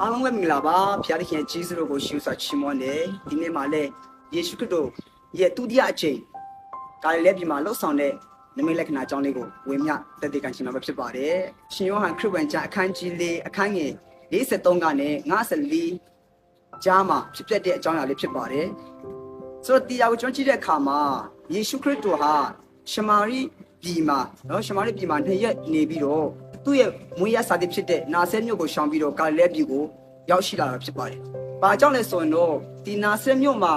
အားလုံးပဲမင်္ဂလာပါဖခင်ခင်ကြီးစုတို့ကိုရှုစွာချီးမွမ်းတယ်ဒီနေ့မှာလည်းယေရှုခရစ်တော်ရဲ့ဒုတိယအချိန်ကာလလည်းပြည်မှာလှုပ်ဆောင်တဲ့နမိတ်လက္ခဏာအကြောင်းလေးကိုဝေမျှတက်တည်ကန်ရှင်တော်ပဲဖြစ်ပါတယ်ရှင်ယောဟန်ခရစ်ဝင်ကျမ်းအခန်းကြီး၄အခန်းငယ်53ကနေ54ကြားမှာဖြစ်ပျက်တဲ့အကြောင်းအရာလေးဖြစ်ပါတယ်ဆိုတော့တရားကိုကျွန်တော်ကြည့်တဲ့အခါမှာယေရှုခရစ်တော်ဟာရှမာရိပြည်မှာနော်ရှမာရိပြည်မှာနှစ်ရက်နေပြီးတော့ သူ့ရဲ့မွေးရစာတိဖြစ်တဲ့နာဆဲမြို့ကိုရှောင်ပြီးတော့ကာလဲပြည်ကိုရောက်ရှိလာတာဖြစ်ပါတယ်။ဘာကြောင့်လဲဆိုရင်တော့ဒီနာဆဲမြို့မှာ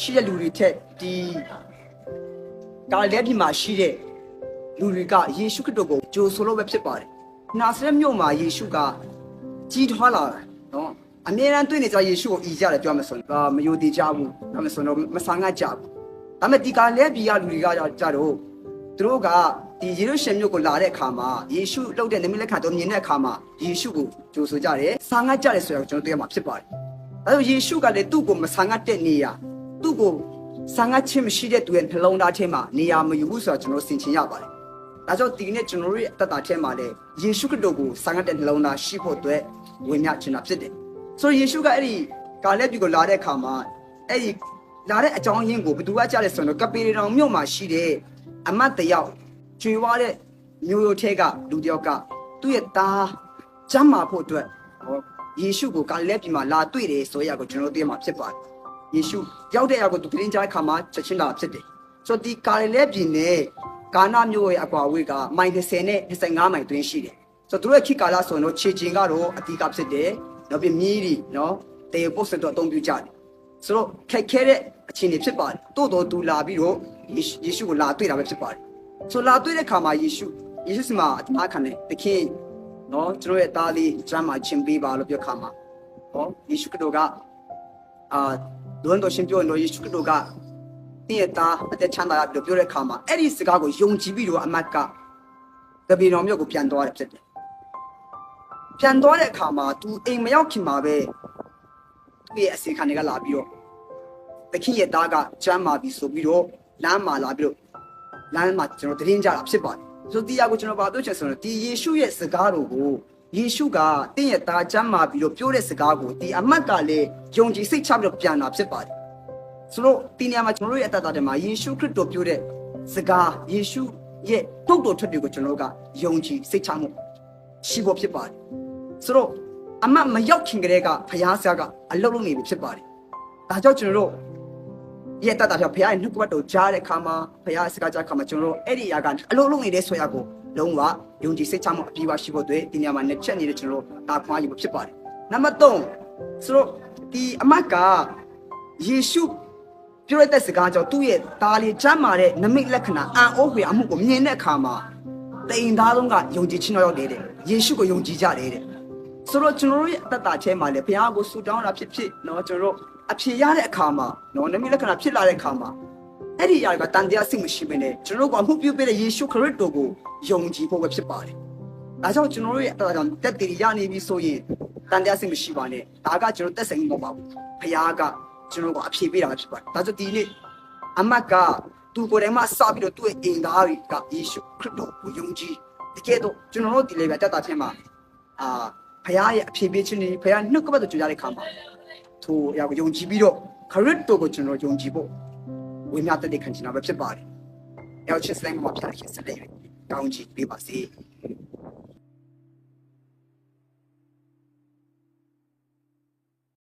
ရှိတဲ့လူတွေထက်ဒီကာလဲပြည်မှာရှိတဲ့လူတွေကယေရှုခရစ်တော်ကိုကြိုဆိုလို့ပဲဖြစ်ပါတယ်။နာဆဲမြို့မှာယေရှုကကြီးထွားလာတယ်နော်။အမြဲတမ်းတွေ့နေကြယေရှုကိုအီကြတယ်ပြောမယ်ဆိုရင်ဒါမယိုသေးကြဘူး။ပြောမယ်ဆိုတော့မဆန်ငတ်ကြဘူး။ဒါပေမဲ့ဒီကာလဲပြည်ကလူတွေကကြတော့သူတို့က ဒီယေရုရှလင်မြို့ကိုလာတဲ့အခါမှာယေရှုလှုပ်တဲ့နမိတ်လက်ခံတော်မြင်တဲ့အခါမှာယေရှုကိုကြိုဆိုကြတယ်။ဆာငတ်ကြတယ်ဆိုတော့ကျွန်တော်တွေ့ရမှာဖြစ်ပါတယ်။ဒါကြောင့်ယေရှုကလည်းသူ့ကိုမဆာငတ်တဲ့နေရာသူ့ကိုဆာငတ်ခြင်းမရှိတဲ့သူရဲ့နှလုံးသားထဲမှာနေရာမယူဘူးဆိုတော့ကျွန်တော်ဆင်ခြင်ရပါတယ်။ဒါကြောင့်ဒီနေ့ကျွန်တော်တို့ရဲ့အသက်တာထဲမှာလည်းယေရှုခရစ်တော်ကိုဆာငတ်တဲ့နှလုံးသားရှိဖို့အတွက်ဝင်မြချင်တာဖြစ်တယ်။ဆိုတော့ယေရှုကအဲ့ဒီကာလက်ပြည်ကိုလာတဲ့အခါမှာအဲ့ဒီလာတဲ့အကြောင်းရင်းကိုဘယ်သူကကြားလဲဆိုတော့ကပေရီတောင်မြို့မှာရှိတဲ့အမတ်တယောက် ကျွေဝါတဲ့မျိုးရိုးထဲကလူတယောက်ကသူ့ရဲ့သားကျမ်းမာဖို့အတွက်ဟောယေရှုကိုကာလက်ပြည်မှာလာတွေ့တယ်ဆိုရကိုကျွန်တော်တို့သိမှာဖြစ်ပါတယ်။ယေရှုရောက်တဲ့အရာကိုသူပြင်ကြားတဲ့အခါမှာချက်ချင်းလာဖြစ်တယ်။ဆိုတော့ဒီကာလက်ပြည်နဲ့ကာနာမြို့ရဲ့အကွာအဝေးကမိုင်30နဲ့25မိုင်တွင်းရှိတယ်။ဆိုတော့သူတို့ရဲ့ခေတ်ကာလဆိုရင်တော့ခြေကျင်ကတော့အတိကဖြစ်တယ်။နောက်ပြီးမြီးတွေနော်တေပုတ်စတော့အသုံးပြုကြတယ်။ဆိုတော့ခက်ခဲတဲ့အခြေအနေဖြစ်ပါတယ်။တိုးတော်သူလာပြီးတော့ယေရှုကိုလာတွေ့တာပဲဖြစ်ပါတယ်။ ဆိုလာတွေ့တဲ့ခါမှာယေရှုယေရှုစမှာအမှားခံတယ်တခင်နော်ကျွန်တော်ရဲ့သားလေးကျမ်းမာခြင်းပေးပါလို့ပြောခါမှာဟောယေရှုခရစ်တော်ကအာဒွန်းတော်ရှင်ပြောတော့ယေရှုခရစ်တော်ကတည့်ရသားအသက်ချမ်းသာရပြီးပြောတဲ့ခါမှာအဲ့ဒီစကားကိုယုံကြည်ပြီးတော့အမတ်ကတပီတော်မြို့ကိုပြန်သွားတယ်ဖြစ်တယ်။ပြန်သွားတဲ့အခါမှာ तू အိမ်မရောက်ခင်မှာပဲသူ့ရဲ့အစီခံတွေကလာပြီးတော့တခင်ရဲ့သားကကျမ်းမာပြီးဆိုပြီးတော့လမ်းမှာလာပြီးတော့ လမ်းမှာကျွန်တော်တရင်ကြတာဖြစ်ပါတယ်ဆိုတရားကိုကျွန်တော်ဗာပြောချင်ဆိုတော့ဒီယေရှုရဲ့စကားတော်ကိုယေရှုကတင့်ရဲ့သားကျမ်းမာပြီးတော့ပြောတဲ့စကားကိုဒီအမတ်ကလည်းယုံကြည်စိတ်ချပြီးတော့ပြန်လာဖြစ်ပါတယ်ဆိုတော့ဒီနေရာမှာကျွန်တော်တို့ရဲ့အတ္တတာထဲမှာယေရှုခရစ်တော်ပြောတဲ့စကားယေရှုရဲ့နှုတ်တော်ထွက်တွေကိုကျွန်တော်တို့ကယုံကြည်စိတ်ချမှုရှိဖို့ဖြစ်ပါတယ်ဆိုတော့အမတ်မရောက်ခင်ကတည်းကဖျားဆရာကအလုပ်လုပ်နေပြီဖြစ်ပါတယ်ဒါကြောင့်ကျွန်တော်တို့ ရဲ့တတ်တာပြောဘုရားရဲ့နှုတ်ကပတ်တော်ကြားတဲ့အခါမှာဘုရားရဲ့စကားကြားအခါမှာကျွန်တော်တို့အဲ့ဒီအရာကအလုံးလုံးနေတဲ့ဆွဲရကိုလုံးဝယုံကြည်စိတ်ချမှုအပြည့်အဝရှိဖို့အတွက်ဒီနေရာမှာနှစ်ချက်နေတဲ့ကျွန်တော်တို့တာခွာယူဖို့ဖြစ်ပါတယ်နံပါတ်3ဆိုတော့ဒီအမတ်ကယေရှုပြောရတဲ့စကားကြောင့်သူ့ရဲ့ဒါလေးချမ်းမာတဲ့နမိတ်လက္ခဏာအံ့ဩဖွယ်အမှုကိုမြင်တဲ့အခါမှာတိမ်သားလုံးကယုံကြည်ခြင်းရောက်တယ်တဲ့ယေရှုကိုယုံကြည်ကြတယ်တဲ့ဆိုတော့ကျွန်တော်တို့ရဲ့အသက်တာထဲမှာလည်းဘုရားကိုဆုတောင်းတာဖြစ်ဖြစ်เนาะကျွန်တော်တို့ အဖြေရတဲ့အခါမှာနော်နမိတ်လက္ခဏာဖြစ်လာတဲ့အခါမှာအဲ့ဒီအရာကတန်တရားစိတ်မရှိဘဲနဲ့ကျွန်တော်တို့ကအမှုပြုပေးတဲ့ယေရှုခရစ်တော်ကိုယုံကြည်ဖို့ပဲဖြစ်ပါတယ်။ဒါကြောင့်ကျွန်တော်တို့ရဲ့အတော်ကြောင့်တက်တည်ရနေပြီဆိုရင်တန်တရားစိတ်မရှိပါနဲ့။ဒါကကျွန်တော်တက်ဆိုင်မဟုတ်ပါဘူး။ဖခင်ကကျွန်တော်ကိုအဖြေပေးတာပဲဖြစ်ပါတယ်။ဒါကြောင့်ဒီနေ့အမတ်ကသူကိုယ်တိုင်မှစပြီးတော့သူ့ရဲ့အင်သားတွေကယေရှုခရစ်တော်ကိုယုံကြည်တကယ်တော့ကျွန်တော်တို့ဒီလေပဲတက်တာချင်းမှာအာဖခင်ရဲ့အဖြေပေးခြင်းတွေဖခင်နှုတ်ကပတ်တော်ကြွကြတဲ့ခါမှာ ထိုအရာကိုယုံကြည်ပြီးတော့ခရစ်တော်ကိုကျွန်တော်ယုံကြည်ဖို့ဝိညာဉ်တည်းခံချင်တာပဲဖြစ်ပါတယ်။အဲချစ်စတိုင်းမှာပြရခင်စတဲ့ကောင်းချီးပေးပါစေ။